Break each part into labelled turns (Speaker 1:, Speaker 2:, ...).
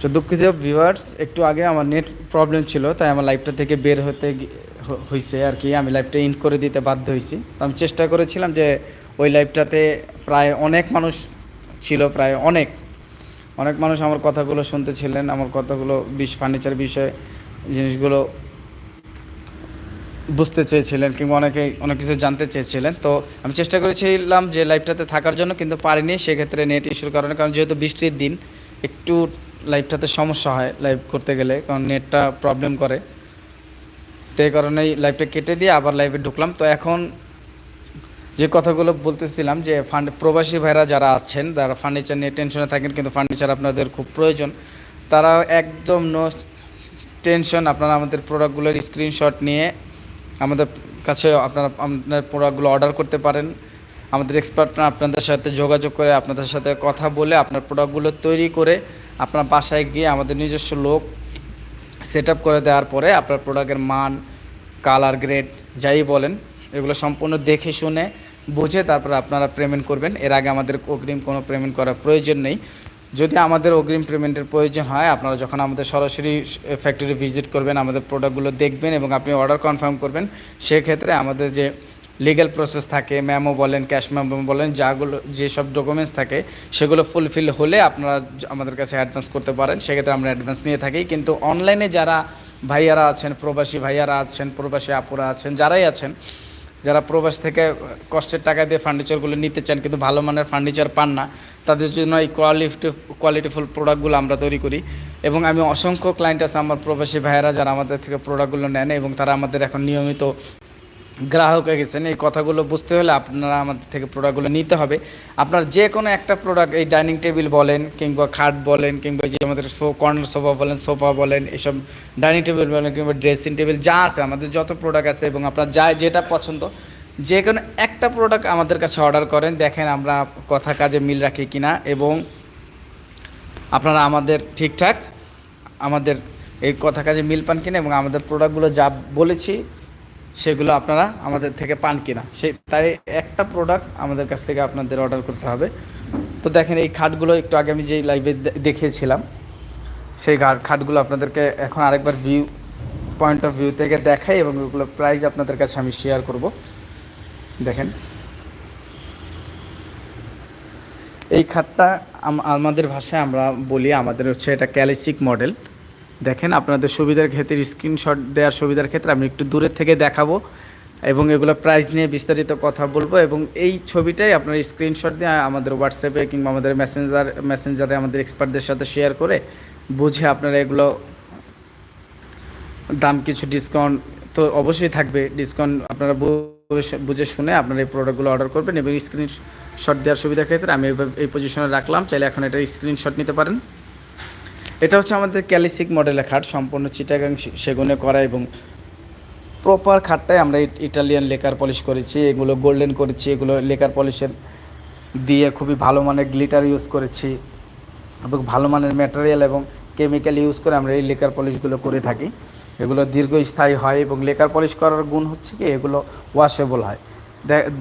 Speaker 1: তো দুঃখিত ভিউয়ার্স একটু আগে আমার নেট প্রবলেম ছিল, তাই আমার লাইভটা থেকে বের হতে হয়েছে আর কি। আমি লাইভটা ইন করে দিতে বাধ্য হয়েছি তো আমি চেষ্টা করেছিলাম যে ওই লাইভটাতে প্রায় অনেক মানুষ ছিল, প্রায় অনেক। অনেক মানুষ আমার কথাগুলো শুনতেছিলেন, আমার কথাগুলো বিশ ফার্নিচার বিষয়ে জিনিসগুলো বুঝতে চেয়েছিলেন কিংবা অনেকে অনেক কিছু জানতে চেয়েছিলেন। তো আমি চেষ্টা করেছিলাম যে লাইভটাতে থাকার জন্য, কিন্তু পারিনি। সেক্ষেত্রে নেট ইস্যুর কারণে, কারণ যেহেতু বৃষ্টির দিন, একটু লাইভটাতে সমস্যা হয় লাইভ করতে গেলে, কারণ নেটটা প্রবলেম করে। তো এই কারণেই লাইভটা কেটে দিয়ে আবার লাইভে ঢুকলাম। তো এখন যে কথাগুলো বলতেছিলাম যে ফান্ড প্রবাসী ভাইরা যারা আছেন, যারা ফার্নিচার নিয়ে টেনশনে থাকেন, কিন্তু ফার্নিচার আপনাদের খুব প্রয়োজন, তারা একদম নো টেনশন আপনারা আমাদের প্রোডাক্টগুলোর স্ক্রিনশট নিয়ে আমাদের কাছে আপনারা আপনার প্রোডাক্টগুলো অর্ডার করতে পারেন। আমাদের এক্সপার্টরা আপনাদের সাথে যোগাযোগ করে, আপনাদের সাথে কথা বলে আপনার প্রোডাক্টগুলো তৈরি করে আপনার বাসায় গিয়ে আমাদের নিজস্ব লোক সেট করে দেওয়ার পরে আপনার প্রোডাক্টের মান কালার গ্রেড যাই বলেন, এগুলো সম্পূর্ণ দেখে শুনে, বুঝে তারপর আপনারা পেমেন্ট করবেন। এর আগে আমাদের অগ্রিম কোনো পেমেন্ট করার প্রয়োজন নেই। যদি আমাদের অগ্রিম পেমেন্টের প্রয়োজন হয়, আপনারা যখন আমাদের সরাসরি ফ্যাক্টরি ভিজিট করবেন, আমাদের প্রোডাক্টগুলো দেখবেন এবং আপনি অর্ডার কনফার্ম করবেন, সেক্ষেত্রে আমাদের যে লিগ্যাল প্রসেস থাকে ম্যামো বলেন ক্যাশ ম্যামো বলেন, যাগুলো, যেসব ডকুমেন্টস থাকে, সেগুলো ফুলফিল হলে আপনারা আমাদের কাছে অ্যাডভান্স করতে পারেন। সেক্ষেত্রে আমরা অ্যাডভান্স নিয়ে থাকি। কিন্তু অনলাইনে যারা ভাইয়ারা আছেন, প্রবাসী ভাইয়ারা আছেন, প্রবাসী আপুরা আছেন, যারাই আছেন, যারা প্রবাস থেকে কষ্টের টাকা দিয়ে ফার্নিচারগুলো নিতে চান, কিন্তু ভালো মানের ফার্নিচার পান না, তাদের জন্য এই কোয়ালিটি কোয়ালিটিফুল প্রোডাক্টগুলো আমরা তৈরি করি। এবং আমি অসংখ্য ক্লায়েন্ট আছে, আমার প্রবাসী ভাইয়েরা যারা আমাদের থেকে প্রোডাক্টগুলো নেন এবং তারা আমাদের এখন নিয়মিত গ্রাহক হয়ে গেছেন, এই কথাগুলো বুঝতে হলে আপনারা আমাদের থেকে প্রোডাক্টগুলো নিতে হবে। আপনার যে কোনো একটা প্রোডাক্ট এই ডাইনিং টেবিল বলেন কিংবা খাট বলেন কিংবা যে আমাদের সো কর্নার সোফা বলেন সোফা বলেন এসব ডাইনিং টেবিল বলেন কিংবা ড্রেসিং টেবিল যা আছে, আমাদের যত প্রোডাক্ট আছে এবং আপনার যা, যেটা পছন্দ, যে কোনো একটা প্রোডাক্ট আমাদের কাছে অর্ডার করেন, দেখেন আমরা কথা কাজে মিল রাখি কিনা এবং আপনারা আমাদের ঠিকঠাক, আমাদের এই কথা কাজে মিল পান কিনা এবং আমাদের প্রোডাক্টগুলো যা বলেছি সেগুলো আপনারা আমাদের থেকে পান কিনা। সেই, তাই একটা প্রোডাক্ট আমাদের কাছ থেকে আপনাদের অর্ডার করতে হবে। তো দেখেন, এই খাটগুলো একটু আগে আমি যেই লাইভে দেখিয়েছিলাম, সেই খাটগুলো আপনাদেরকে এখন আরেকবার ভিউ পয়েন্ট অফ ভিউ থেকে দেখাই এবং ওগুলো প্রাইস আপনাদের কাছে আমি শেয়ার করব। দেখেন, এই আম- আমাদের ভাষায় আমরা বলি আমাদের হচ্ছে এটা ক্যালিসিক মডেল দেখেন আপনাদের সুবিধার ক্ষেত্রে স্ক্রিনশট দেওয়ার সুবিধার ক্ষেত্রে আমি একটু দূরের থেকে দেখাবো এবং এগুলো প্রাইস নিয়ে বিস্তারিত কথা বলব এবং এই ছবিটাই আপনার স্ক্রিনশট দিয়ে আমাদের হোয়াটসঅ্যাপে কিংবা আমাদের মেসেঞ্জার মেসেঞ্জারে আমাদের এক্সপার্টদের সাথে শেয়ার করে বুঝে আপনারা এগুলো দাম কিছু ডিসকাউন্ট তো অবশ্যই থাকবে। ডিসকাউন্ট আপনারা বুঝে- শুনে আপনারা এই প্রোডাক্টগুলো অর্ডার করবেন এবং স্ক্রিনশট দেওয়ার সুবিধার ক্ষেত্রে আমি এই পজিশনে রাখলাম। চাইলে এখন এটা স্ক্রিনশট নিতে পারেন। এটা হচ্ছে আমাদের ক্যালিসিক মডেলের খাট, সম্পূর্ণ চিটাগাং সেগুনে করা এবং প্রপার খাটটাই আমরা ইটালিয়ান লেকার পলিশ করেছি, এগুলো গোল্ডেন করেছি, এগুলো লেকার পলিশের দিয়ে খুবই ভালো মানের গ্লিটার ইউজ করেছি এবং ভালো মানের ম্যাটেরিয়াল এবং কেমিক্যাল ইউজ করে আমরা এই লেকার পলিশগুলো করে থাকি। এগুলো দীর্ঘস্থায়ী হয় এবং লেকার পলিশ করার গুণ হচ্ছে কি, এগুলো ওয়াশেবল হয়।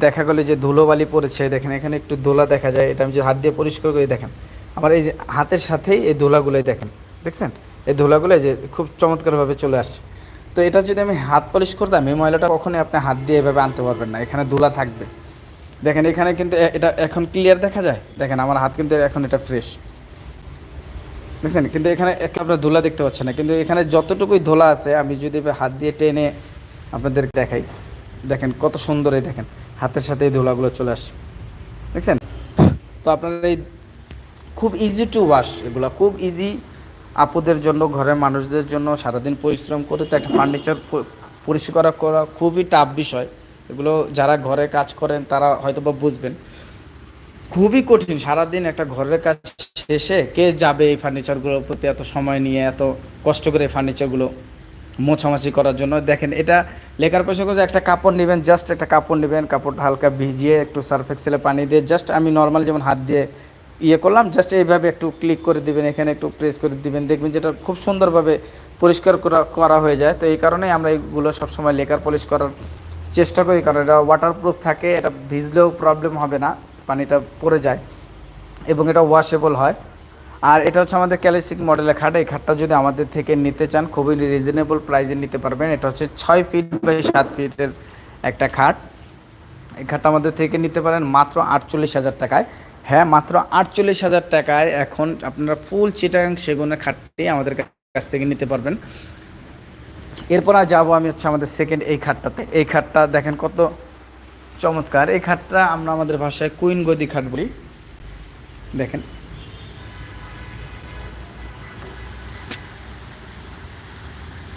Speaker 1: দেখা গেলে যে ধুলোবালি পড়েছে, দেখেন এখানে একটু ধুলা দেখা যায়, এটা আমি যে হাত দিয়ে পরিষ্কার করে, দেখেন। আমার এই যে হাতের সাথেই এই ধুলাগুলোই দেখেন, দেখছেন? এই ধুলাগুলো যে খুব চমৎকারভাবে চলে আসছে। তো এটা যদি আমি হাত পলিশ করতাম, এই ময়লাটা কখনোই আপনি হাত দিয়ে এভাবে আনতে পারবেন না, এখানে ধুলা থাকবে। দেখেন, এখানে কিন্তু এটা এখন ক্লিয়ার দেখা যায়? দেখেন, আমার হাত কিন্তু এখন এটা ফ্রেশ বুঝছেন কিন্তু এখানে আপনার ধুলা দেখতে পাচ্ছেন না। কিন্তু এখানে যতটুকুই ধুলা আছে, আমি যদি হাত দিয়ে টেনে আপনাদের দেখাই, দেখেন কত সুন্দর এই দেখেন, হাতের সাথে এই ধুলাগুলো চলে আসছে। দেখছেন? তো আপনার এই খুব ইজি টু ওয়াশ এগুলো খুব ইজি আপুদের জন্য, ঘরের মানুষদের জন্য, সারাদিন পরিশ্রম করে তো একটা ফার্নিচার পরিষ্কার করা খুবই টাফ বিষয়। এগুলো যারা ঘরে কাজ করেন, তারা হয়তো বা বুঝবেন। খুবই কঠিন, সারাদিন একটা ঘরের কাজ শেষে কে যাবে এই ফার্নিচারগুলোর প্রতি এত সময় নিয়ে, এত কষ্ট করে এই ফার্নিচারগুলো মোছামাছি করার জন্য? দেখেন, এটা লেখার পয়সা করে একটা কাপড় নেবেন জাস্ট একটা কাপড় নেবেন, কাপড়টা হালকা ভিজিয়ে একটু সার্ফ এক্সেলে পানি দিয়ে জাস্ট আমি নর্মাল যেমন হাত দিয়ে ইয়ে করলাম জাস্ট এইভাবে একটু ক্লিক করে দিবেন, এখানে একটু প্রেস করে দিবেন, দেখবেন যেটা খুব সুন্দরভাবে পরিষ্কার করা করা হয়ে যায়। তো এই কারণেই আমরা এইগুলো সবসময় লেকার পলিশ করার চেষ্টা করি, কারণ এটা ওয়াটারপ্রুফ থাকে, এটা ভিজলেও প্রবলেম হবে না, পানিটা পড়ে যায় এবং এটা ওয়াশেবল হয়। আর এটা হচ্ছে আমাদের ক্যালাসিক মডেলের খাট, এই খাটটা যদি আমাদের থেকে নিতে চান, খুবই রিজনেবল প্রাইসে নিতে পারবেন। এটা হচ্ছে ছয় ফিট বাই সাত ফিটের একটা খাট। এই খাটটা আমাদের থেকে নিতে পারেন মাত্র আটচল্লিশ হাজার টাকায়। হ্যাঁ মাত্র আটচল্লিশ হাজার টাকায় এখন আপনারা ফুল চিটাং সেগুনের খাটটি আমাদের কাছ থেকে নিতে পারবেন। এরপর আর যাব আমি হচ্ছে আমাদের সেকেন্ড এই খাটটাতে। এই খাটটা দেখেন কত চমৎকার। এই খাটটা আমরা আমাদের ভাষায় কুইন গদি খাট বলি। দেখেন।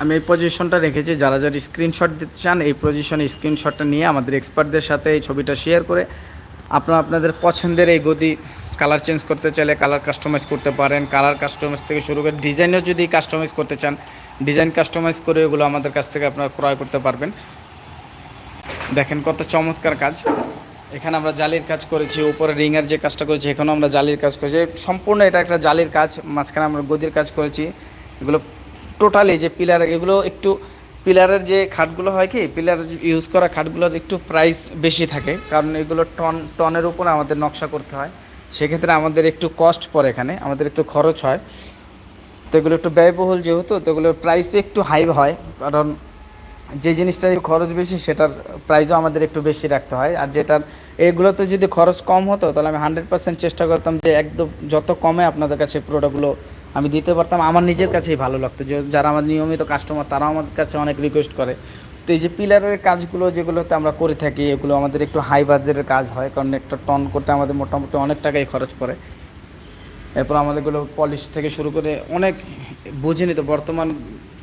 Speaker 1: আমি এই পজিশনটা রেখেছি। যারা যারা স্ক্রিনশট দিতে চান, এই পজিশনে স্ক্রিনশটটা নিয়ে আমাদের এক্সপার্টদের সাথে এই ছবিটা শেয়ার করে আপনারা আপনাদের পছন্দের এই গদি কালার চেঞ্জ করতে চাইলে কালার কাস্টমাইজ করতে পারেন। কালার কাস্টমাইজ থেকে শুরু করে ডিজাইনও যদি কাস্টমাইজ করতে চান ডিজাইন কাস্টমাইজ করে এগুলো আমাদের কাছ থেকে আপনারা ক্রয় করতে পারবেন। দেখেন কত চমৎকার কাজ। এখানে আমরা জালির কাজ করেছি, উপরে রিংয়ের যে কাজটা করেছি, এখানেও আমরা জালির কাজ করেছি। সম্পূর্ণ এটা একটা জালির কাজ, মাঝখানে আমরা গদির কাজ করেছি। এগুলো টোটালি যে পিলার এগুলো একটু পিলারের যে খাটগুলো হয় কি, পিলার ইউজ করা খাটগুলোর একটু প্রাইস বেশি থাকে, কারণ এগুলো টন, টনের উপর আমাদের নকশা করতে হয়। সেক্ষেত্রে আমাদের একটু কস্ট পড়ে এখানে, আমাদের একটু খরচ হয়। তো এগুলো একটু ব্যয়বহুল যেহেতু, তো এগুলোর প্রাইসও একটু হাই হয়, কারণ যে জিনিসটা খরচ বেশি, সেটার প্রাইসও আমাদের একটু বেশি রাখতে হয়। আর যেটার, এগুলোতে যদি খরচ কম হতো, তাহলে আমি হান্ড্রেড পার্সেন্ট চেষ্টা করতাম যে একদম যত কমে আপনাদের কাছে প্রোডাক্টগুলো আমি দিতে পারতাম। আমার নিজের কাছেই ভালো লাগতো। যে যারা আমার নিয়মিত কাস্টমার তারাও আমাদের কাছে অনেক রিকোয়েস্ট করে। তো এই যে পিলারের কাজগুলো যেগুলোতে আমরা করে থাকি, এগুলো আমাদের একটু হাই বাজেটের কাজ হয়। কারণ একটা টন করতে আমাদের মোটামুটি অনেক টাকাই খরচ পড়ে। এরপর আমাদেরগুলো পলিশ থেকে শুরু করে অনেক বুঝে তো, বর্তমান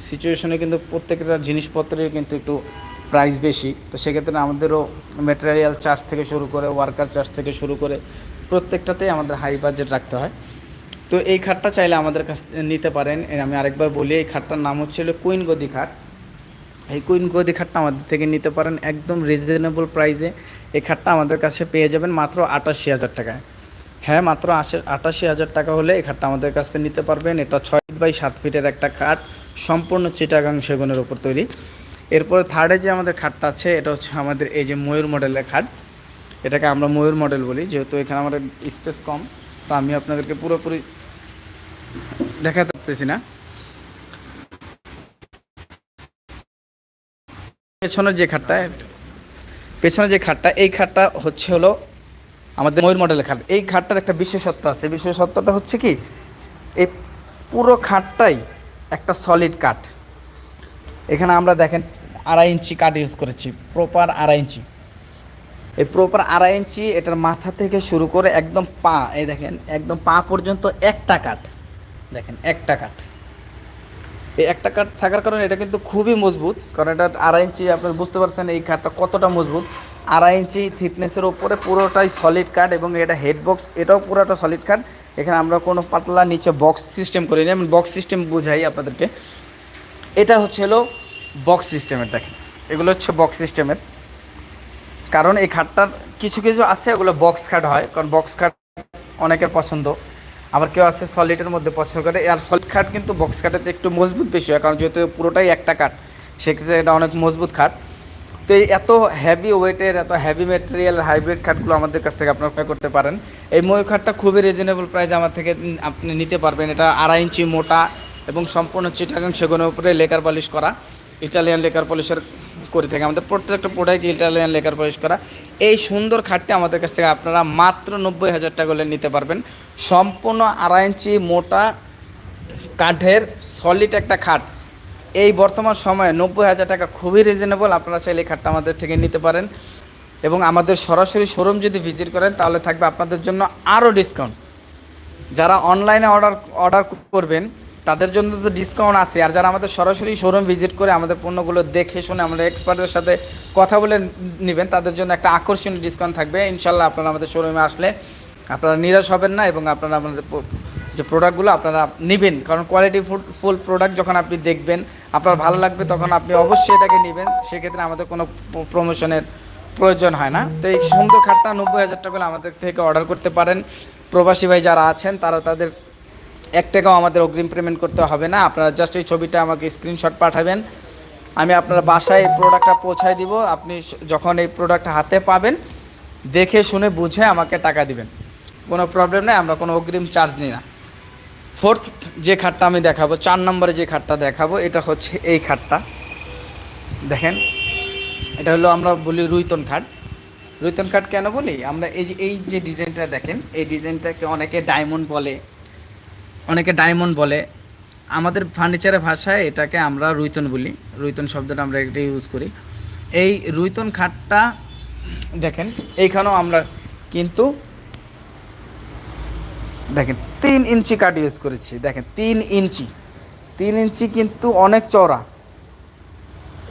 Speaker 1: সিচুয়েশনে কিন্তু প্রত্যেকটা জিনিসপত্রের কিন্তু একটু প্রাইস বেশি। তো সেক্ষেত্রে আমাদেরও ম্যাটেরিয়াল চার্জ থেকে শুরু করে ওয়ার্কার চার্জ থেকে শুরু করে প্রত্যেকটাতেই আমাদের হাই বাজেট রাখতে হয়। তো এই খাটটা চাইলে আমাদের কাছ নিতে পারেন। আমি আরেকবার বলি, এই খাটটার নাম হচ্ছে হলো কুইন গদি খাট। এই কুইন গদি খাটটা আমাদের থেকে নিতে পারেন একদম রিজনেবল প্রাইসে এই খাটটা আমাদের কাছে পেয়ে যাবেন মাত্র আটাশি হাজার টাকায়। হ্যাঁ মাত্র আটাশি হাজার টাকা হলে এই খাটটা আমাদের কাছ নিতে পারবেন। এটা ছয় বাই সাত ফিটের একটা খাট, সম্পূর্ণ চিটাগাং সেগুনের উপর তৈরি। এরপরে থার্ডে যে আমাদের খাটটা আছে, এটা হচ্ছে আমাদের এই যে ময়ূর মডেলের খাট। এটাকে আমরা ময়ূর মডেল বলি, যেহেতু এখানে আমাদের স্পেস কম, তো আমি আপনাদেরকে পুরোপুরি দেখাতে পারতেছি না। পেছনের যে খাটটা, পেছনের যে খাটটা, এই খাটটা হচ্ছে হলো আমাদের ময়ূর মডেলের খাট। এই খাটটার একটা বিশেষত্ব আছে। বিশেষত্বটা হচ্ছে কি, এই পুরো খাটটাই একটা সলিড কাঠ। এখানে আমরা দেখেন আড়াই ইঞ্চি কাঠ ইউজ করেছি প্রপার আড়াই ইঞ্চি। এই প্রপার আড়াই ইঞ্চি, এটার মাথা থেকে শুরু করে একদম পা, এই দেখেন, একদম পা পর্যন্ত একটা কাঠ। দেখেন, একটা কাঠ। এই একটা কাঠ থাকার কারণে এটা কিন্তু খুবই মজবুত, কারণ এটা আড়াই ইঞ্চি, আপনার বুঝতে পারছেন এই কাঠটা কতটা মজবুত। আড়াই ইঞ্চি থিকনেসের ওপরে পুরোটাই সলিড কাঠ এবং এটা হেড বক্স এটাও পুরোটা সলিড কাঠ। এখানে আমরা কোনো পাতলা নিচে বক্স সিস্টেম করি না আমি বক্স সিস্টেম বুঝাই আপনাদেরকে। এটা হচ্ছে হলো বক্স সিস্টেমের দেখেন, এগুলো হচ্ছে বক্স সিস্টেমের কারণ এই খাটটার কিছু কিছু আছে, ওগুলো বক্স খাট হয়, কারণ বক্স খাট অনেকের পছন্দ। আবার কেউ আছে সলিডের মধ্যে পছন্দ করে। আর সলিড খাট কিন্তু বক্স খাটেতে একটু মজবুত বেশি হয়, কারণ যেহেতু পুরোটাই একটা কাঠ সেক্ষেত্রে এটা অনেক মজবুত খাট। তো এই এত হ্যাভি ওয়েটের এত হ্যাভি ম্যাটেরিয়াল হাইব্রিড খাটগুলো আমাদের কাছ থেকে আপনারা ক্রয় করতে পারেন। এই ময়ূর খাটটা খুবই রিজনেবল প্রাইস আমার থেকে আপনি নিতে পারবেন। এটা আড়াই ইঞ্চি মোটা এবং সম্পূর্ণ চিটাগাং সেগুনের উপরে লেকার পলিশ করা ইটালিয়ান লেকার পলিশের করে থাকে। আমাদের প্রত্যেকটা প্রোডাক্ট ইটালিয়ান লেকার পলিশ করা। এই সুন্দর খাটটি আমাদের কাছ থেকে আপনারা মাত্র নব্বই হাজার টাকা হলে নিতে পারবেন। সম্পূর্ণ আড়াই ইঞ্চি মোটা কাঠের সলিড একটা খাট। এই বর্তমান সময়ে নব্বই হাজার টাকা খুবই রিজনেবল আপনারা চাইলে এই খাটটা আমাদের থেকে নিতে পারেন। এবং আমাদের সরাসরি শোরুম যদি ভিজিট করেন, তাহলে থাকবে আপনাদের জন্য আরও ডিসকাউন্ট যারা অনলাইনে অর্ডার অর্ডার করবেন তাদের জন্য তো ডিসকাউন্ট আছে। আর যারা আমাদের সরাসরি শোরুম ভিজিট করে আমাদের পণ্যগুলো দেখে শুনে আমরা এক্সপার্টদের সাথে কথা বলে নেবেন, তাদের জন্য একটা আকর্ষণীয় ডিসকাউন্ট থাকবে। ইনশাল্লাহ আপনারা আমাদের শোরুমে আসলে আপনারা নিরাশ হবেন না এবং আপনারা আমাদের যে প্রোডাক্টগুলো আপনারা নেবেন। কারণ কোয়ালিটি ফুল প্রোডাক্ট যখন আপনি দেখবেন, আপনার ভালো লাগবে তখন আপনি অবশ্যই এটাকে নেবেন। সেক্ষেত্রে আমাদের কোনো প্রমোশনের প্রয়োজন হয় না। তো এই সুন্দর খাটটা নব্বই হাজার টাকা আমাদের থেকে অর্ডার করতে পারেন। প্রবাসী ভাই যারা আছেন, তারা তাদের এক টাকাও আমাদের অগ্রিম পেমেন্ট করতে হবে না। আপনারা জাস্ট এই ছবিটা আমাকে স্ক্রিনশট পাঠাবেন। আমি আপনার বাসায় এই প্রোডাক্টটা পৌঁছায় দিব। আপনি যখন এই প্রোডাক্ট হাতে পাবেন, দেখে শুনে বুঝে আমাকে টাকা দিবেন। কোনো প্রবলেম নেই, আমরা কোনো অগ্রিম চার্জ নিই না। ফোর্থ যে খাটটা আমি দেখাবো, চার নম্বরে যে খাটটা দেখাবো, এটা হচ্ছে এই খাটটা। দেখেন, এটা হলো আমরা বলি রুইতন খাট। রুইতন খাট কেন বলি? আমরা এই যে এই যে ডিজাইনটা দেখেন, এই ডিজাইনটাকে অনেকে ডায়মন্ড বলে। অনেকে ডায়মন্ড বলে। আমাদের ফার্নিচারের ভাষায় এটাকে আমরা রুইতন বলি। রুইতন শব্দটা আমরা এটা ইউজ করি। এই রুইতন খাটটা, দেখেন, এইখানেও আমরা কিন্তু, দেখেন, তিন ইঞ্চি কাঠ ইউজ করেছি। দেখেন, তিন ইঞ্চি। তিন ইঞ্চি কিন্তু অনেক চড়া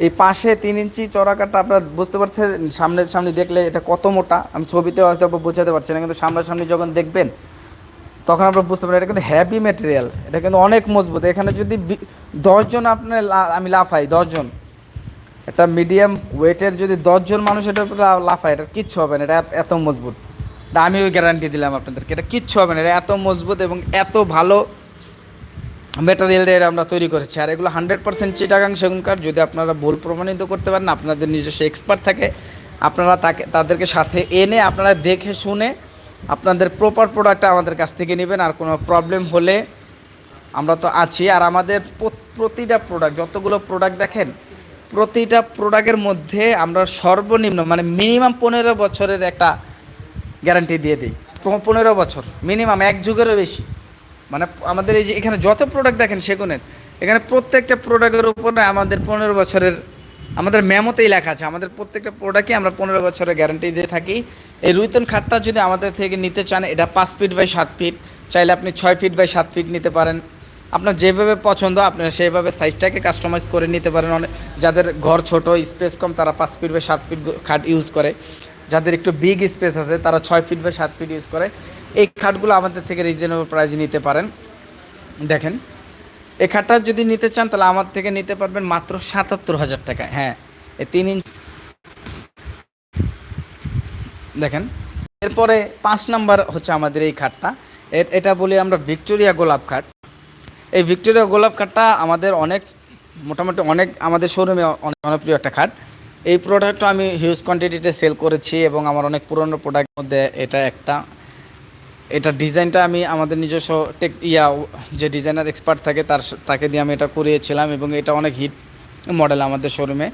Speaker 1: এই পাশে তিন ইঞ্চি চড়া কাঠটা আপনারা বুঝতে পারছেন? সামনে সামনে দেখলে এটা কত মোটা? আমি ছবিতে হয়তো বোঝাতে পারছি না, কিন্তু সামনাসামনি যখন দেখবেন তখন আমরা বুঝতে পারি, এটা কিন্তু হ্যাভি ম্যাটেরিয়াল এটা কিন্তু অনেক মজবুত। এখানে যদি দশজন আপনার আমি লাফাই, দশজন। একটা মিডিয়াম ওয়েটের যদি দশজন মানুষ এটা লাফায়, এটা কিচ্ছু হবে না, এটা এত- মজবুত। আমি ওই গ্যারান্টি দিলাম আপনাদেরকে, এটা কিচ্ছু হবে না, এটা এত মজবুত এবং এত ভালো ম্যাটেরিয়াল দিয়ে আমরা তৈরি করেছি। আর এগুলো হান্ড্রেড পার্সেন্ট চিটাগাং সেগুন কাঠ যদি আপনারা ভুল প্রমাণিত করতে পারেন, আপনাদের নিজস্ব এক্সপার্ট থাকে, আপনারা তাকে, তাদেরকে সাথে এনে আপনারা দেখে শুনে আপনাদের প্রপার প্রোডাক্টটা আমাদের কাছ থেকে নেবেন, আর কোনো প্রবলেম হলে আমরা তো আছি। আর আমাদের প্রতিটা প্রোডাক্ট যতগুলো প্রোডাক্ট দেখেন, প্রতিটা প্রোডাক্টের মধ্যে আমরা সর্বনিম্ন মানে মিনিমাম পনেরো বছরের একটা গ্যারান্টি দিয়ে দিই। পনেরো বছর মিনিমাম এক যুগেরও বেশি। মানে আমাদের এই যে এখানে যত প্রোডাক্ট দেখেন সেগুনের, এখানে প্রত্যেকটা প্রোডাক্টের উপরে আমাদের পনেরো বছরের আমাদের মেমোতেই লেখা আছে, আমাদের প্রত্যেকটা প্রোডাক্টই আমরা পনেরো বছরের গ্যারান্টি দিয়ে থাকি। এই রুইতন খাটটা যদি আমাদের থেকে নিতে চান, এটা পাঁচ ফিট বাই সাত ফিট চাইলে আপনি ছয় ফিট বাই সাত ফিট নিতে পারেন। আপনার যেভাবে পছন্দ, আপনারা সেইভাবে সাইজটাকে কাস্টমাইজ করে নিতে পারেন। অনেক যাদের ঘর ছোট স্পেস কম, তারা পাঁচ ফিট বাই সাত ফিট খাট ইউজ করে। যাদের একটু বিগ স্পেস আছে, তারা ছয় ফিট বাই সাত ফিট ইউজ করে। এই খাটগুলো আমাদের থেকে রিজনেবল প্রাইসে নিতে পারেন। দেখেন। এই খাটটা যদি নিতে চান, তাহলে আমার থেকে নিতে পারবেন মাত্র সাতাত্তর হাজার টাকা। হ্যাঁ এই তিন ইঞ্চ দেখেন, এরপরে পাঁচ নাম্বার হচ্ছে আমাদের এই খাটটা। এটা বলি আমরা ভিক্টোরিয়া গোলাপ খাট। এই ভিক্টোরিয়া গোলাপ খাটটা আমাদের অনেক, মোটামুটি অনেক, আমাদের শোরুমে অনেক জনপ্রিয় একটা খাট। এই প্রোডাক্টটা আমি হিউজ কোয়ান্টিটিতে সেল করেছি এবং আমার অনেক পুরনো প্রোডাক্টের মধ্যে এটা একটা। এটা ডিজাইনটা আমি আমাদের নিজস্ব টেক ইয়া যে ডিজাইনার এক্সপার্ট থাকে, তার তাকে দিয়ে আমি এটা করিয়েছিলাম এবং এটা অনেক হিট মডেল আমাদের শোরুমে।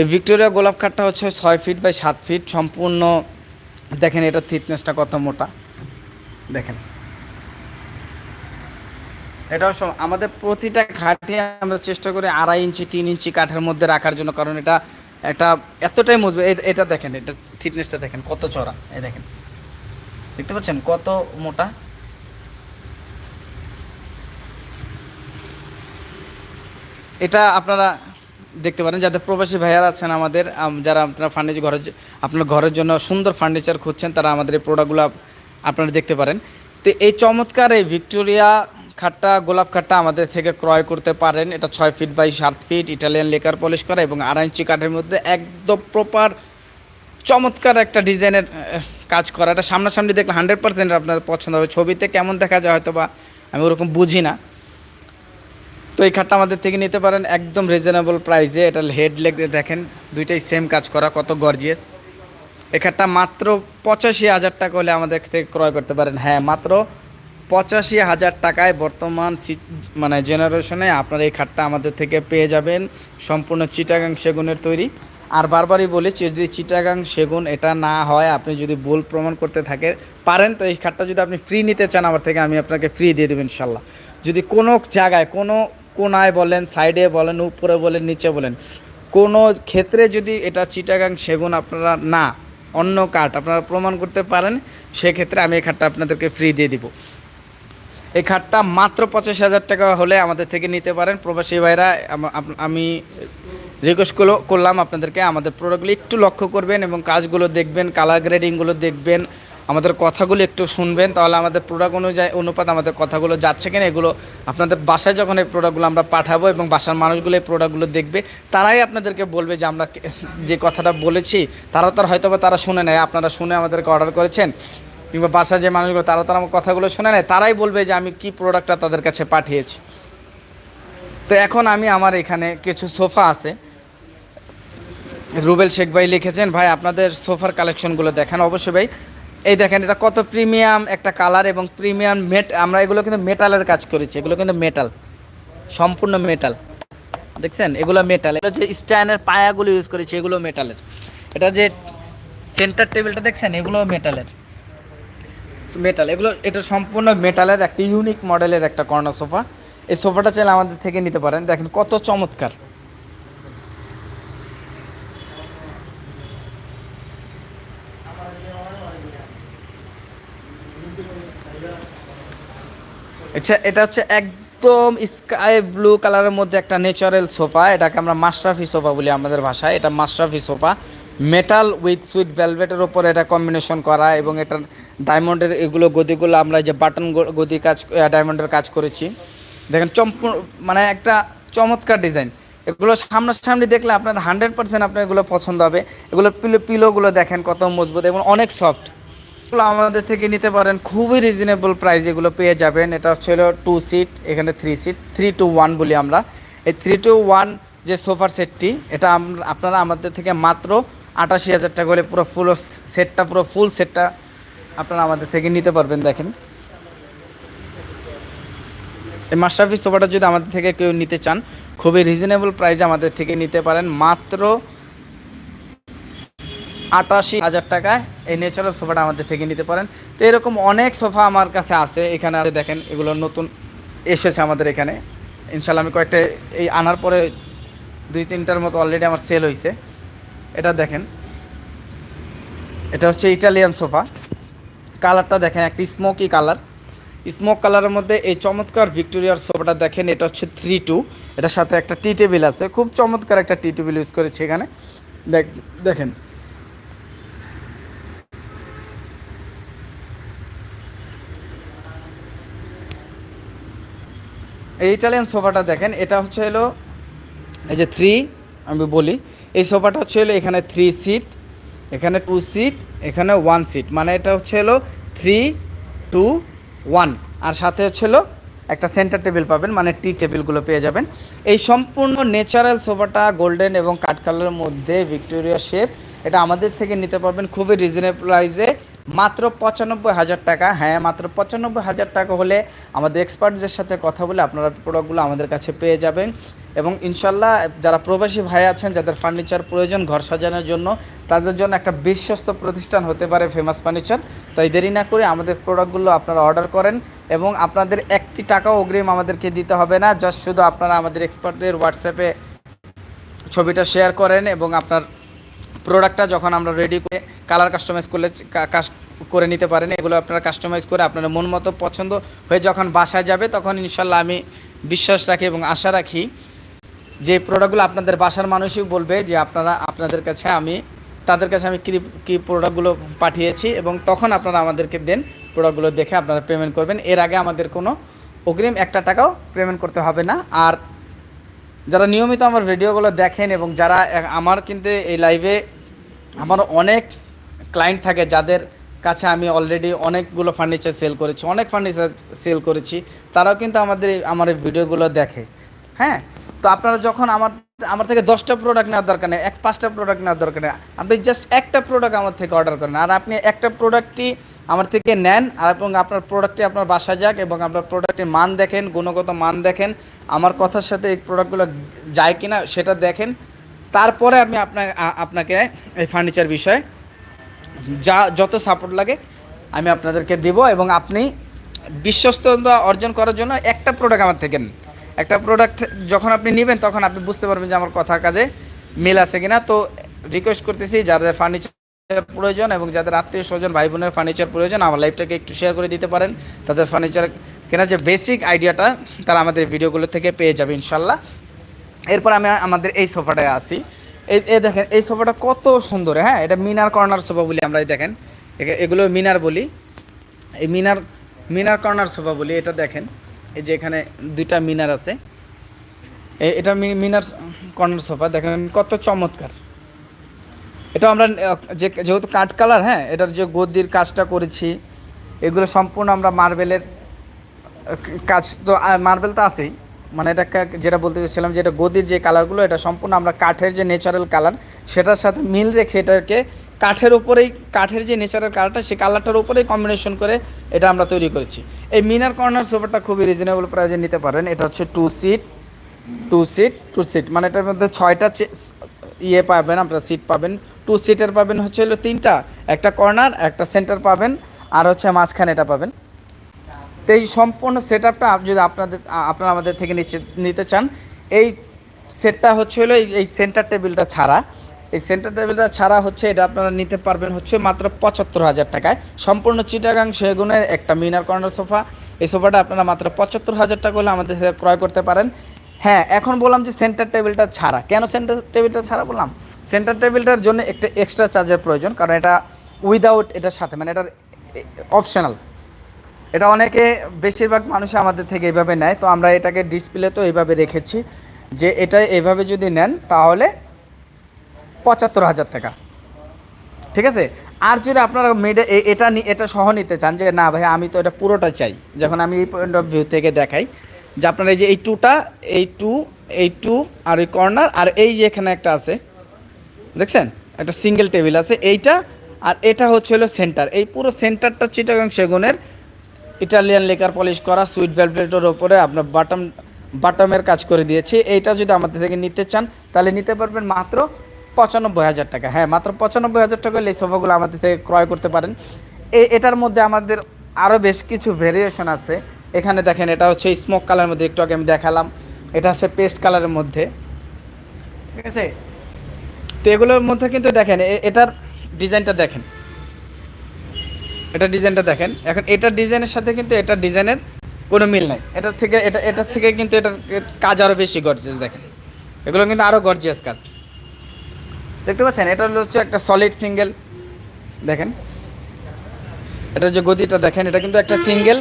Speaker 1: এই ভিক্টোরিয়া গোলাপ কাঠটা হচ্ছে ছয় ফিট বাই সাত ফিট, সম্পূর্ণ, দেখেন এটা থিকনেসটা কত মোটা। দেখেন। এটাও আমাদের প্রতিটা ঘাটে আমরা চেষ্টা করি আড়াই ইঞ্চি, তিন ইঞ্চি কাঠের মধ্যে রাখার জন্য, কারণ এটা একটা এতটাই মজবুত। এটা দেখেন, এটা থিকনেসটা দেখেন, কত চড়া এই দেখেন। দেখতে পাচ্ছেন কত মোটা? এটা আপনারা দেখতে পারেন, যাদের প্রবাসী ভাইয়ারা আছেন আমাদের যারা আপনারা ফার্নিচার ঘরের আপনার ঘরের জন্য সুন্দর ফার্নিচার খুঁজছেন, তারা আমাদের এই প্রোডাক্টগুলো আপনারা দেখতে পারেন। তো এই চমৎকার এই ভিক্টোরিয়া খাটটা, গোলাপ খাটটা আমাদের থেকে ক্রয় করতে পারেন। এটা ছয় ফিট বাই সাত ফিট ইটালিয়ান লেকার পলিশ করা এবং আড়াই ইঞ্চি কাঠের মধ্যে একদম প্রপার চমৎকার একটা ডিজাইনের কাজ করা। এটা সামনাসামনি দেখলে হান্ড্রেড পার্সেন্ট আপনার পছন্দ হবে। ছবিতে কেমন দেখা যায় হয়তো বা আমি ওরকম বুঝি না। তো এই খাটটা আমাদের থেকে নিতে পারেন একদম রিজনেবল প্রাইসে এটা হেড লেগ দেখেন, দুইটাই সেম কাজ করা, কত গর্জিয়াস এই খাটটা মাত্র পঁচাশি হাজার টাকা হলে আমাদের থেকে ক্রয় করতে পারেন। হ্যাঁ মাত্র পঁচাশি হাজার টাকায় বর্তমান মানে জেনারেশনে আপনারা এই খাটটা আমাদের থেকে পেয়ে যাবেন। সম্পূর্ণ চিটাগাং সেগুনের তৈরি। আর বারবারই বলি যদি চিটাগাং সেগুন এটা না হয়, আপনি যদি ভুল প্রমাণ করতে থাকে পারেন, তো এই খাটটা যদি আপনি ফ্রি নিতে চান আমার থেকে, আমি আপনাকে ফ্রি দিয়ে দেবেন ইনশাল্লাহ। যদি কোনো জায়গায়, কোনো কোনায় বলেন সাইডে বলেন, উপরে বলেন, নিচে বলেন, কোনো ক্ষেত্রে যদি এটা চিটাগাং সেগুন আপনারা না, অন্য কাঠ আপনারা প্রমাণ করতে পারেন, সেক্ষেত্রে আমি এই খাটটা আপনাদেরকে ফ্রি দিয়ে দিব। এই খাটটা মাত্র পঁচাশি হাজার টাকা হলে আমাদের থেকে নিতে পারেন। প্রবাসী ভাইরা আম- আমি করলাম আপনাদেরকে। আমাদের প্রোডাক্টগুলো একটু লক্ষ্য করবেন এবং কাজগুলো দেখবেন কালার গ্রেডিংগুলো দেখবেন, আমাদের কথাগুলো একটু শুনবেন। তাহলে আমাদের প্রোডাক্ট অনুযায়ী, অনুপাত আমাদের কথাগুলো যাচ্ছে কিনা, এগুলো আপনাদের বাসায় যখন এই প্রোডাক্টগুলো আমরা পাঠাবো এবং বাসার মানুষগুলো এই প্রোডাক্টগুলো দেখবে, তারাই আপনাদেরকে বলবে যে আমরা যে কথাটা বলেছি, তারা তার হয়তো বা তারা শুনে নেয়। আপনারা শুনে আমাদেরকে অর্ডার করেছেন, কিংবা বাসার যে মানুষগুলো, তারা তারা আমার কথাগুলো শুনে নেয়। তারাই বলবে যে আমি কি প্রোডাক্টটা তাদের কাছে পাঠিয়েছি। তো এখন আমি আমার এখানে কিছু সোফা আছে। রুবেল শেখ ভাই লিখেছেন, ভাই, আপনাদের সোফার কালেকশনগুলো দেখান। অবশ্যই ভাই, এই দেখেন, এটা কত প্রিমিয়াম একটা কালার এবং প্রিমিয়াম মেট, আমরা এগুলো কিন্তু মেটালের কাজ করেছি, এগুলো কিন্তু মেটাল, সম্পূর্ণ মেটাল, দেখছেন? এগুলো মেটাল। এটা যে স্ট্যানের পায়াগুলো ইউজ করেছি, এগুলো মেটালের। এটা যে সেন্টার টেবিলটা দেখছেন, এগুলো মেটালের। মেটাল, এগুলো, এটা সম্পূর্ণ মেটালের একটা ইউনিক মডেলের একটা কর্নার সোফা। এই সোফাটা চাইলে আমাদের থেকে নিতে পারেন। দেখেন কত চমৎকার। আচ্ছা এটা হচ্ছে একদম স্কাই ব্লু কালারের মধ্যে একটা ন্যাচারাল সোফা। এটাকে আমরা মাশরাফি সোফা বলি আমাদের ভাষায়। এটা Mashrafi sofa. Metal with suede ভেলভেটের উপর এটা কম্বিনেশন করা এবং এটা ডায়মন্ডের এগুলো গদিগুলো আমরা যে বাটন গদি কাজ ডায়মন্ডের কাজ করেছি। দেখেন চম্প মানে একটা চমৎকার ডিজাইন এগুলো সামনাসামনি দেখলে আপনার হান্ড্রেড পার্সেন্ট আপনার এগুলো পছন্দ হবে। এগুলো পিলো পিলোগুলো দেখেন কত মজবুত এবং অনেক সফট আমাদের থেকে নিতে পারেন। খুবই রিজনেবল প্রাইস এগুলো পেয়ে যাবেন। এটা ছিল টু সিট এখানে three seat three two one বলি আমরা। এই থ্রি টু ওয়ান যে সোফার সেটটি এটা আপনারা আমাদের থেকে মাত্র আটাশি হাজার টাকা করে পুরো ফুল সেটটা পুরো ফুল সেটটা আপনারা আমাদের থেকে নিতে পারবেন, দেখেন। এই মাস্টারপিস সোফাটা যদি আমাদের থেকে কেউ নিতে চান, খুবই রিজনেবল প্রাইসে আমাদের থেকে নিতে পারেন। মাত্র আটাশি হাজার টাকায় এই ন্যাচারাল সোফাটা আমাদের থেকে নিতে পারেন। তো এরকম অনেক সোফা আমার কাছে আছে, এখানে আছে, দেখেন, এগুলো নতুন এসেছে আমাদের এখানে। ইনশাল্লাহ আমি কয়েকটা, এই আনার পরে দুই তিনটার মতো অলরেডি আমার সেল হয়েছে এটা দেখেন। এটা হচ্ছে ইটালিয়ান সোফা কালারটা দেখেন, একটা স্মোকি কালার। স্মোক কালারের মধ্যে এই চমৎকার ভিক্টোরিয়ার সোফাটা দেখেন, এটা হচ্ছে থ্রি টু এটার সাথে একটা টি টেবিল আছে। খুব চমৎকার একটা টি টেবিল ইউজ করেছে এখানে। দেখ, দেখেন। এই ইটালিয়ান সোফাটা দেখেন, এটা হচ্ছে হলো, এই যে থ্রি আমি বলি, এই সোফাটা হচ্ছে হলো এখানে থ্রি সিট এখানে টু সিট এখানে ওয়ান সিট মানে এটা হচ্ছে হলো থ্রি টু ওয়ান আর সাথে হচ্ছে হলো একটা সেন্টার টেবিল পাবেন মানে টি টেবিলগুলো পেয়ে যাবেন। এই সম্পূর্ণ ন্যাচারাল সোফাটা গোল্ডেন এবং কাঠ কালারের মধ্যে ভিক্টোরিয়া শেপ এটা আমাদের থেকে নিতে পারবেন খুবই রিজনেবল প্রাইসে মাত্র পঁচানব্বই হাজার টাকা। হ্যাঁ মাত্র পঁচানব্বই হাজার টাকা হলে আমাদের এক্সপার্টদের সাথে কথা বলে আপনারা প্রোডাক্টগুলো আমাদের কাছে পেয়ে যাবেন। এবং ইনশাল্লাহ যারা প্রবাসী ভাই আছেন, যাদের ফার্নিচার প্রয়োজন ঘর সাজানোর জন্য, তাদের জন্য একটা বিশ্বস্ত প্রতিষ্ঠান হতে পারে ফেমাস ফার্নিচার তাই দেরি না করে আমাদের প্রোডাক্টগুলো আপনারা অর্ডার করেন এবং আপনাদের একটি টাকাও অগ্রিম আমাদেরকে দিতে হবে না। জাস্ট শুধু আপনারা আমাদের এক্সপার্টদের হোয়াটসঅ্যাপে ছবিটা শেয়ার করেন এবং আপনার প্রোডাক্টটা যখন আমরা রেডি করে কালার কাস্টমাইজ করলে করে নিতে পারেন, এগুলো আপনারা কাস্টমাইজ করে আপনার মন মতো পছন্দ হয়ে যখন বাসায় যাবে, তখন ইনশাল্লাহ আমি বিশ্বাস রাখি এবং আশা রাখি যে প্রোডাক্টগুলো আপনাদের বাসার মানুষই বলবে যে আপনারা, আপনাদের কাছে আমি, তাদের কাছে আমি কী কী প্রোডাক্টগুলো পাঠিয়েছি এবং তখন আপনারা আমাদেরকে দেন প্রোডাক্টগুলো দেখে আপনারা পেমেন্ট করবেন। এর আগে আমাদের কোনো অগ্রিম একটা টাকাও পেমেন্ট করতে হবে না। আর যারা নিয়মিত আমার ভিডিওগুলো দেখেন এবং যারা আমার কিন্তু এই লাইভে আমার অনেক ক্লায়েন্ট থাকে যাদের কাছে আমি অলরেডি অনেকগুলো ফার্নিচার সেল করেছি, অনেক ফার্নিচার সেল করেছি, তারাও কিন্তু আমাদের আমার এই ভিডিওগুলো দেখে। হ্যাঁ? তো আপনারা যখন আমার আমার থেকে দশটা প্রোডাক্ট নেওয়ার দরকার নেই, এক পাঁচটা প্রোডাক্ট নেওয়ার দরকার নেই, আপনি জাস্ট একটা প্রোডাক্ট আমার থেকে অর্ডার করেন, আর আপনি একটা প্রোডাক্টটি আমার থেকে নেন আর এবং আপনার প্রোডাক্টটি আপনার বাসায় যাক এবং আপনার প্রোডাক্টের মান দেখেন, গুণগত মান দেখেন, আমার কথার সাথে এই প্রোডাক্টগুলো যায় কিনা সেটা দেখেন। তারপরে আমি আপনার আপনাকে এই ফার্নিচার বিষয়ে যা, যত সাপোর্ট লাগে আমি আপনাদেরকে দেব এবং আপনি বিশ্বস্ততা অর্জন করার জন্য একটা প্রোডাক্ট আমার থেকে নিন। একটা প্রোডাক্ট যখন আপনি নেবেন তখন আপনি বুঝতে পারবেন যে আমার কথা কাজে মিল আছে কিনা। তো রিকোয়েস্ট করতেছি যাদের ফার্নিচার প্রয়োজন এবং যাদের আত্মীয় স্বজন ভাই বোনের ফার্নিচার প্রয়োজন, আমার লাইফটাকে একটু শেয়ার করে দিতে পারেন। তাদের ফার্নিচার কেনার যে বেসিক আইডিয়াটা তারা আমাদের ভিডিওগুলো থেকে পেয়ে যাবে ইনশাল্লাহ এরপর আমি আমাদের এই সোফাটায় আসি এই এই দেখেন, এই সোফাটা কত সুন্দর হ্যাঁ? এটা মিনার কর্নার সোফা বলি আমরা এই দেখেন এগুলো মিনার বলি। এই মিনার মিনার কর্নার সোফা বলি, এটা দেখেন। এই যে এখানে দুইটা মিনার আছে। এটা মিনার কর্নার সোফা দেখেন কত চমৎকার। এটা আমরা যে, যেহেতু কাঠ কালার হ্যাঁ এটার যে গদির কাজটা করেছি, এগুলো সম্পূর্ণ আমরা মার্বেলের কাজ তো মার্বেল তো আছেই। মানে এটা যেটা বলতে চাচ্ছিলাম যে এটা গদির যে কালারগুলো, এটা সম্পূর্ণ আমরা কাঠের যে ন্যাচারাল কালার, সেটার সাথে মিল রেখে এটাকে কাঠের উপরেই, কাঠের যে নেচারের কালারটা, সেই কালারটার উপরেই কম্বিনেশন করে এটা আমরা তৈরি করেছি। এই মিনার কর্নার সোফাটা খুবই রিজনেবল প্রাইসে নিতে পারেন। এটা হচ্ছে two seat two seat two seat মানে এটার মধ্যে ছয়টা ইয়ে পাবেন, আপনারা সিট পাবেন। টু সিটের পাবেন হচ্ছে হলো তিনটা, একটা কর্নার একটা সেন্টার পাবেন, আর হচ্ছে মাঝখানে এটা পাবেন। তো এই সম্পূর্ণ সেট আপটা যদি আপনাদের আপনারা আমাদের থেকে নিচে নিতে চান, এই সেটটা হচ্ছে হলো এই- সেন্টার টেবিলটা ছাড়া। এই সেন্টার টেবিলটা ছাড়া হচ্ছে এটা আপনারা নিতে পারবেন হচ্ছে মাত্র পঁচাত্তর হাজার টাকায়। সম্পূর্ণ চিটাগাং সেগুনের একটা মিনার কর্নার সোফা। এই সোফাটা আপনারা মাত্র পঁচাত্তর হাজার টাকা হলে আমাদের ক্রয় করতে পারেন। হ্যাঁ এখন বললাম যে সেন্টার টেবিলটা ছাড়া। কেন সেন্টার টেবিলটা ছাড়া বললাম? সেন্টার টেবিলটার জন্য একটা এক্সট্রা চার্জের প্রয়োজন, কারণ এটা উইদাউট এটার সাথে মানে এটার অপশনাল এটা অনেকে বেশিরভাগ মানুষ আমাদের থেকে এইভাবে নেয়, তো আমরা এটাকে ডিসপ্লে তো এইভাবে রেখেছি যে এটা এইভাবে যদি নেন তাহলে পঁচাত্তর হাজার টাকা। ঠিক আছে? আর যদি আপনারা মেডে এটা এটা সহ নিতে চান যে না ভাই, আমি তো এটা পুরোটা চাই, যখন আমি এই পয়েন্ট অফ ভিউ থেকে দেখাই, যে আপনারা এই যে এই টুটা এই টু এই টু আর এই কর্নার আর এই যে এখানে একটা আছে দেখছেন? একটা সিঙ্গেল টেবিল আছে, এইটা আর এটা হচ্ছে হলো সেন্টার এই পুরো সেন্টারটা চিটাগাং সেগুনের ইটালিয়ান লেকার পলিশ করা সুইট ভেলভেটের ওপরে আপনার বাটম বাটমের কাজ করে দিয়েছি। এইটা যদি আমাদের থেকে নিতে চান, তাহলে নিতে পারবেন মাত্র পঁচানব্বই হাজার টাকা। হ্যাঁ মাত্র পঁচানব্বই হাজার টাকা হলে এই সোফাগুলো আমাদের থেকে ক্রয় করতে পারেন। এটার মধ্যে আমাদের আরও বেশ কিছু ভেরিয়েশন আছে। এখানে দেখেন, এটা হচ্ছে স্মোক কালারের মধ্যে একটু আগে আমি দেখালাম। এটা হচ্ছে পেস্ট কালারের মধ্যে। ঠিক আছে? তো এগুলোর মধ্যে কিন্তু দেখেন এটার ডিজাইনটা দেখেন। এটা ডিজাইনটা দেখেন। এখন এটার ডিজাইনের সাথে কিন্তু এটার ডিজাইনের কোনো মিল নাই। এটার থেকে এটা এটার থেকে কিন্তু এর কাজ আরও বেশি গর্জিয়াস দেখেন। এগুলো কিন্তু আরও গর্জিয়াস কাজ। দেখতে পাচ্ছেন? এটা হচ্ছে একটা সলিড সিঙ্গেল দেখেন। এটা যে গদিটা দেখেন, এটা কিন্তু একটা সিঙ্গেল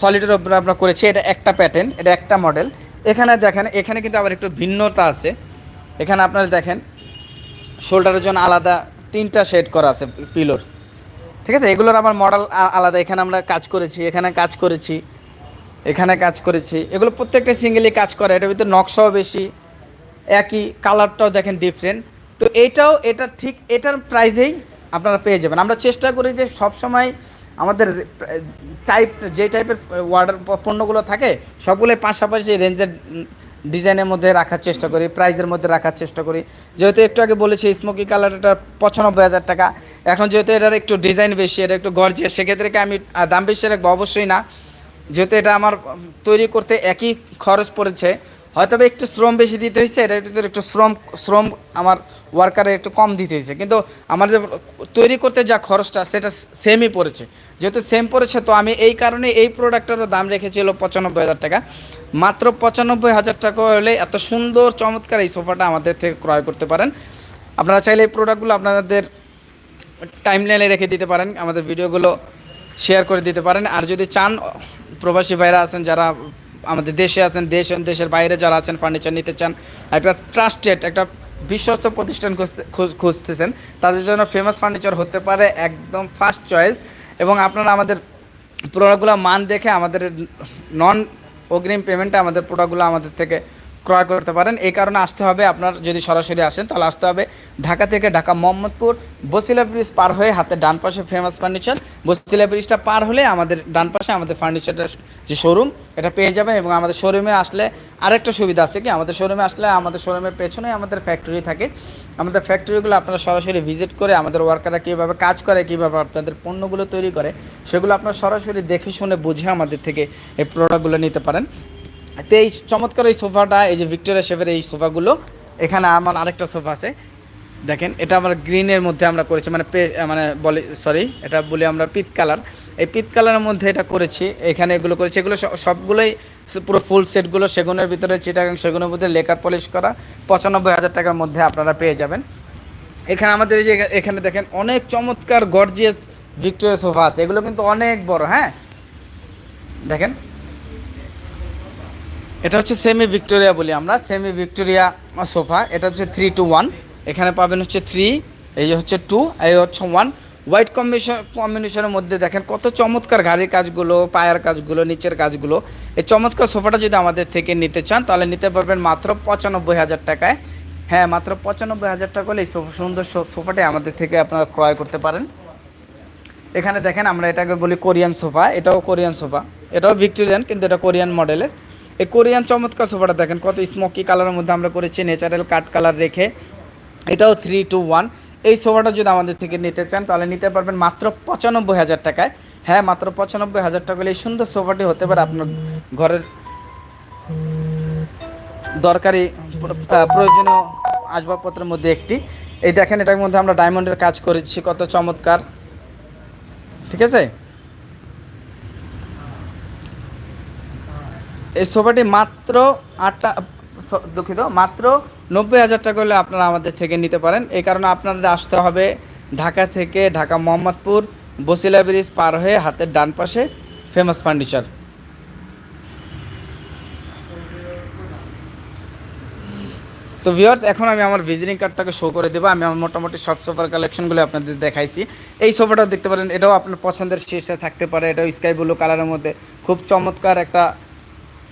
Speaker 1: সলিডের উপরে আমরা করেছি। এটা একটা প্যাটার্ন এটা একটা মডেল এখানে দেখেন, এখানে কিন্তু আবার একটু ভিন্নতা আছে। এখানে আপনারা দেখেন শোল্ডারের জন্য আলাদা তিনটা শেড করা আছে, পিলোর। ঠিক আছে? এগুলোর আমার মডেল আলাদা। এখানে আমরা কাজ করেছি, এখানে কাজ করেছি, এখানে কাজ করেছি। এগুলো প্রত্যেকটা সিঙ্গেলই কাজ করে। এটার ভিতরে নকশাও বেশি, একই কালারটাও দেখেন ডিফারেন্ট তো এইটাও এটা ঠিক এটার প্রাইজেই আপনারা পেয়ে যাবেন। আমরা চেষ্টা করি যে সবসময় আমাদের টাইপ যে টাইপের ওয়ার্ডার পণ্যগুলো থাকে, সবগুলোই পাশাপাশি রেঞ্জের ডিজাইনের মধ্যে রাখার চেষ্টা করি প্রাইজের মধ্যে রাখার চেষ্টা করি। যেহেতু একটু আগে বলেছি স্মোকি কালার এটা পঁচানব্বই হাজার টাকা। এখন যেহেতু এটার একটু ডিজাইন বেশি, এটা একটু গর্জিয়াস সেক্ষেত্রে আমি দাম বেশি রাখব? অবশ্যই না। যেহেতু এটা আমার তৈরি করতে একই খরচ পড়েছে। হয়তো একটু শ্রম বেশি দিতে হয়েছে, এটা একটু শ্রম শ্রম আমার ওয়ার্কারে একটু কম দিতে হয়েছে। কিন্তু আমার যে তৈরি করতে যা খরচটা, সেটা সেমই পড়েছে। যেহেতু সেম পড়েছে, তো আমি এই কারণে এই প্রোডাক্টেরও দাম রেখেছিল পঁচানব্বই হাজার টাকা। মাত্র পঁচানব্বই হাজার টাকা হলে এত সুন্দর, চমৎকার এই সোফাটা আমাদের থেকে ক্রয় করতে পারেন। আপনারা চাইলে এই প্রোডাক্টগুলো আপনাদের টাইম লাইনে রেখে দিতে পারেন, আমাদের ভিডিওগুলো শেয়ার করে দিতে পারেন। আর যদি চান, প্রবাসী ভাইরা আছেন যারা আমাদের দেশে আছেন, দেশ, দেশের বাইরে যারা আছেন ফার্নিচার নিতে চান, একটা ট্রাস্টেড একটা বিশ্বস্ত প্রতিষ্ঠান খুঁজতে- খুঁজ- খুঁজতেছেন, তাদের জন্য ফেমাস ফার্নিচার হতে পারে একদম ফার্স্ট চয়েস এবং আপনারা আমাদের প্রোডাক্টগুলো মান দেখে আমাদের নন অগ্রিম পেমেন্টে আমাদের প্রোডাক্টগুলো আমাদের থেকে ক্রয় করতে পারেন। এই কারণে আসতে হবে আপনার যদি সরাসরি আসেন, তাহলে আসতে হবে ঢাকা থেকে ঢাকা মোহাম্মদপুর, বসিলা ব্রিজ পার হয়ে হাতে ডান পাশে ফেমাস ফার্নিচার বসিলা ব্রিজটা পার হলে আমাদের ডান পাশে আমাদের ফার্নিচারের যে শোরুম এটা পেয়ে যাবেন এবং আমাদের শোরুমে আসলে আরেকটা সুবিধা আছে কি? আমাদের শোরুমে আসলে আমাদের শোরুমের পেছনে আমাদের ফ্যাক্টরি থাকে। আমাদের ফ্যাক্টরিগুলো আপনারা সরাসরি ভিজিট করে আমাদের ওয়ার্কাররা কীভাবে কাজ করে, কীভাবে আপনাদের পণ্যগুলো তৈরি করে, সেগুলো আপনারা সরাসরি দেখে শুনে বুঝে আমাদের থেকে এই প্রোডাক্টগুলো নিতে পারেন। তো এই চমৎকার এই সোফাটা, এই যে ভিক্টোরিয়া শেফের এই সোফাগুলো, এখানে আমার আরেকটা সোফা আছে। দেখেন, এটা আমরা গ্রিনের মধ্যে আমরা করেছি মানে পে মানে বলি সরি এটা বলি আমরা পিত কালার। এই পিত কালারের মধ্যে এটা করেছি, এখানে এগুলো করেছি, এগুলো সব- সবগুলোই পুরো ফুল সেটগুলো, সেগুনের ভিতরে চিটাগাং, সেগুনের মধ্যে লেকার পলিশ করা, পঁচানব্বই হাজার টাকার মধ্যে আপনারা পেয়ে যাবেন। এখানে আমাদের এই যে এখানে দেখেন, অনেক চমৎকার গর্জিয়াস ভিক্টোরিয়া সোফা আছে। এগুলো কিন্তু অনেক বড় হ্যাঁ? দেখেন এটা হচ্ছে সেমি ভিক্টোরিয়া বলি আমরা। সেমি ভিক্টোরিয়া সোফা এটা হচ্ছে থ্রি টু ওয়ান এখানে পাবেন হচ্ছে থ্রি এই হচ্ছে টু এই হচ্ছে ওয়ান হোয়াইট কম্বিনেশন কম্বিনেশনের মধ্যে দেখেন কত চমৎকার গাড়ির কাজগুলো, পায়ের কাজগুলো, নিচের কাজগুলো। এই চমৎকার সোফাটা যদি আমাদের থেকে নিতে চান, তাহলে নিতে পারবেন মাত্র পঁচানব্বই হাজার টাকায়। হ্যাঁ মাত্র পঁচানব্বই হাজার টাকা হলে এই সুন্দর সোফাটি আমাদের থেকে আপনারা ক্রয় করতে পারেন। এখানে দেখেন আমরা এটাকে বলি কোরিয়ান সোফা এটাও কোরিয়ান সোফা এটাও ভিক্টোরিয়ান কিন্তু এটা কোরিয়ান মডেলের এই কোরিয়ান চমৎকার সোফাটা দেখেন, কত স্মোকি কালারের মধ্যে আমরা করেছি ন্যাচারাল কাট কালার রেখে। এটাও থ্রি টু ওয়ান এই সোফাটা যদি আমাদের থেকে নিতে চান, তাহলে নিতে পারবেন মাত্র পঁচানব্বই হাজার টাকায়। হ্যাঁ মাত্র পঁচানব্বই হাজার টাকা হলে এই সুন্দর সোফাটি হতে পারে আপনার ঘরের দরকারি প্রয়োজনীয় আসবাবপত্রের মধ্যে একটি। এই দেখেন, এটার মধ্যে আমরা ডায়মন্ডের কাজ করেছি, কত চমৎকার। ঠিক আছে? এই সোফাটি মাত্র আটটা দুঃখিত, মাত্র নব্বই হাজার টাকা হলে আপনারা আমাদের থেকে নিতে পারেন। এই কারণে আপনাদের আসতে হবে ঢাকা থেকে ঢাকা মোহাম্মদপুর, বসিলা ব্রিজ পার হয়ে হাতের ডান পাশে ফেমাস ফার্নিচার তো ভিউয়ার্স এখন আমি আমার ভিজিটিং কার্ডটাকে শো করে দেবো। আমি আমার মোটামুটি সব সোফার কালেকশনগুলো আপনাদের দেখাইছি। এই সোফাটাও দেখতে পারেন, এটাও আপনার পছন্দের শীর্ষে থাকতে পারে। এটাও স্কাই ব্লু কালারের মধ্যে। খুব চমৎকার একটা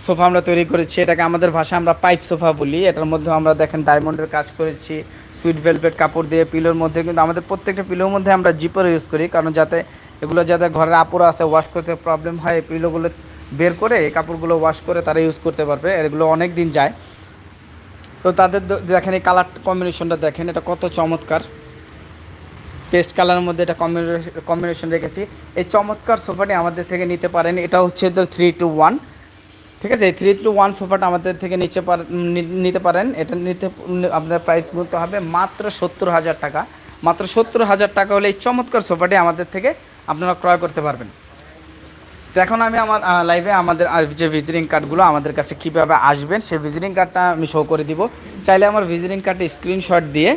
Speaker 1: সোফা আমরা তৈরি করেছি, এটাকে আমাদের ভাষায় আমরা পাইপ সোফা বলি। এটার মধ্যে আমরা দেখেন ডায়মন্ডের কাজ করেছি সুইট ভেলভেট কাপড় দিয়ে পিলোর মধ্যে, কিন্তু আমাদের প্রত্যেকটা পিলোর মধ্যে আমরা জিপার ইউজ করি, কারণ যাতে এগুলো যাতে ঘরের আপুরা আছে ওয়াশ করতে প্রবলেম হয় পিলোগুলো বের করে এই কাপড়গুলো ওয়াশ করে তারা ইউজ করতে পারবে এগুলো অনেক দিন যায়। তো তাদের দেখেন এই কালার কম্বিনেশনটা দেখেন, এটা কত চমৎকার। পেস্ট কালারের মধ্যে এটা কম্বিনেশন রেখেছি। এই চমৎকার সোফাটি আমাদের থেকে নিতে পারেন, এটা হচ্ছে থ্রি টু ওয়ান ঠিক আছে, এই থ্রি টু ওয়ান সোফাটা আমাদের থেকে নিচে নিতে পারেন। এটা নিতে, আপনার প্রাইস গুনতে হবে মাত্র সত্তর হাজার টাকা। মাত্র সত্তর হাজার টাকা হলে এই চমৎকার সোফাটি আমাদের থেকে আপনারা ক্রয় করতে পারবেন। তো এখন আমি আমার লাইভে আমাদের যে ভিজিটিং কার্ডগুলো আমাদের কাছে কীভাবে আসবেন, সেই ভিজিটিং কার্ডটা আমি শো করে দিব। চাইলে আমার ভিজিটিং কার্ডে স্ক্রিনশট দিয়ে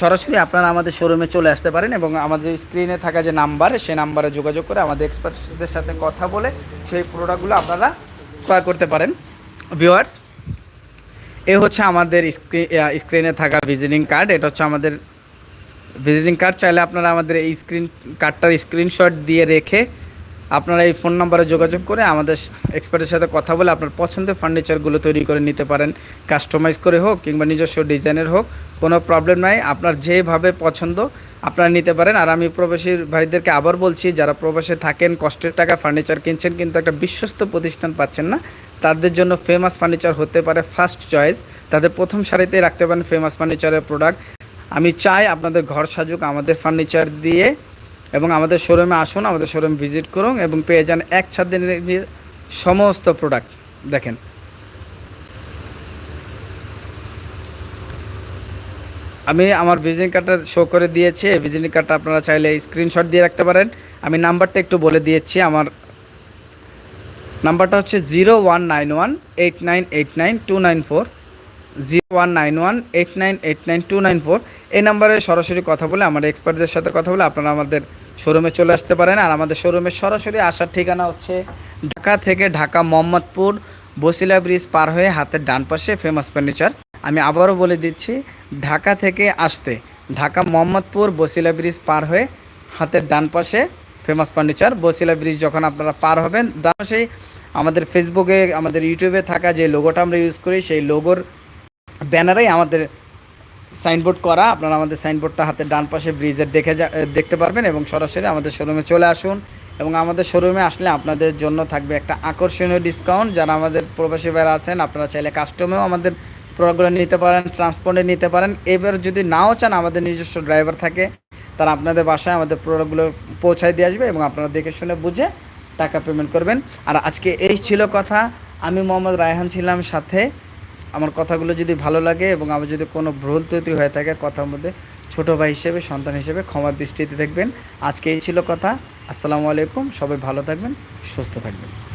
Speaker 1: সরাসরি আপনারা আমাদের শোরুমে চলে আসতে পারেন এবং আমাদের স্ক্রিনে থাকা যে নাম্বার সেই নাম্বারে যোগাযোগ করে আমাদের এক্সপার্টদের সাথে কথা বলে সেই প্রোডাক্টগুলো আপনারা ক্রয় করতে পারেন। ভিউয়ার্স এ হচ্ছে আমাদের স্ক্রিনে থাকা ভিজিটিং কার্ড এটা হচ্ছে আমাদের ভিজিটিং কার্ড চাইলে আপনারা আমাদের এই স্ক্রিন কার্ডটার স্ক্রিনশট দিয়ে রেখে আপনারা এই ফোন নাম্বারে যোগাযোগ করে আমাদের এক্সপার্টের সাথে কথা বলে আপনার পছন্দের ফার্নিচারগুলো তৈরি করে নিতে পারেন। কাস্টমাইজ করে হোক কিংবা নিজস্ব ডিজাইনের হোক, কোনো প্রবলেম নাই। আপনার যেভাবে পছন্দ আপনারা নিতে পারেন। আর আমি প্রবাসী ভাইদেরকে আবার বলছি, যারা প্রবাসে থাকেন, কষ্টের টাকা ফার্নিচার কিনছেন, কিন্তু একটা বিশ্বস্ত প্রতিষ্ঠান পাচ্ছেন না, তাদের জন্য ফেমাস ফার্নিচার হতে পারে ফার্স্ট চয়েস তাদের প্রথম সারিতে রাখতে পারেন ফেমাস ফার্নিচারের প্রোডাক্ট আমি চাই আপনাদের ঘর সাজুক, আমাদের ফার্নিচার দিয়ে, এবং আমাদের শোরুমে আসুন, আমাদের শোরুম ভিজিট করুন, এবং পেয়ে যান এক ছাদের সমস্ত প্রোডাক্ট দেখেন। আমি আমার ভিজিটিং কার্ডটা শো করে দিয়েছি। এই ভিজিটিং কার্ডটা আপনারা চাইলে স্ক্রিনশট দিয়ে রাখতে পারেন। আমি নাম্বারটা একটু বলে দিয়েছি আমার। নাম্বারটা হচ্ছে zero one nine one eight nine eight nine two nine four zero one nine one eight nine eight nine two nine four এই নাম্বারে সরাসরি কথা বলে, আমার এক্সপার্টদের সাথে কথা বলে আপনারা আমাদের শোরুমে চলে আসতে পারেন। আর আমাদের শোরুমে সরাসরি আসার ঠিকানা হচ্ছে ঢাকা থেকে ঢাকা মোহাম্মদপুর বসিলা ব্রিজ পার হয়ে হাতের ডান পাশে ফেমাস ফার্নিচার আমি আবারও বলে দিচ্ছি, ঢাকা থেকে আসতে ঢাকা মোহাম্মদপুর বসিলা ব্রিজ পার হয়ে হাতের ডান পাশে ফেমাস ফার্নিচার বসিলা ব্রিজ যখন আপনারা পার হবেন, ডান পাশেই আমাদের ফেসবুকে আমাদের ইউটিউবে থাকা যে লোগোটা আমরা ইউজ করি, সেই লোগোর ব্যানারেই আমাদের সাইনবোর্ড করা। আপনারা আমাদের সাইনবোর্ডটা হাতে ডান পাশে ব্রিজের দেখে যা দেখতে পারবেন এবং সরাসরি আমাদের শোরুমে চলে আসুন এবং আমাদের শোরুমে আসলে আপনাদের জন্য থাকবে একটা আকর্ষণীয় ডিসকাউন্ট যারা আমাদের প্রবাসী ভাইরা আছেন, আপনারা চাইলে কাস্টমেও আমাদের প্রোডাক্টগুলো নিতে পারেন ট্রান্সপোর্টে নিতে পারেন। এবার যদি নাও চান, আমাদের নিজস্ব ড্রাইভার থাকে, তারা আপনাদের বাসায় আমাদের প্রোডাক্টগুলো পৌঁছায় দিয়ে আসবে এবং আপনারা দেখে শুনে বুঝে টাকা পেমেন্ট করবেন। আর আজকে এই ছিল কথা। আমি মোহাম্মদ রায়হান ছিলাম সাথে। আমার কথাগুলো যদি ভালো লাগে এবং আমার যদি কোনো ভুল ত্রুটি হয়ে থাকে, কথার মধ্যে ছোটো ভাই হিসেবে, সন্তান হিসেবে ক্ষমার দৃষ্টিতে দেখবেন। আজকে এই ছিল কথা। আসসালামু আলাইকুম। সবাই ভালো থাকবেন, সুস্থ থাকবেন।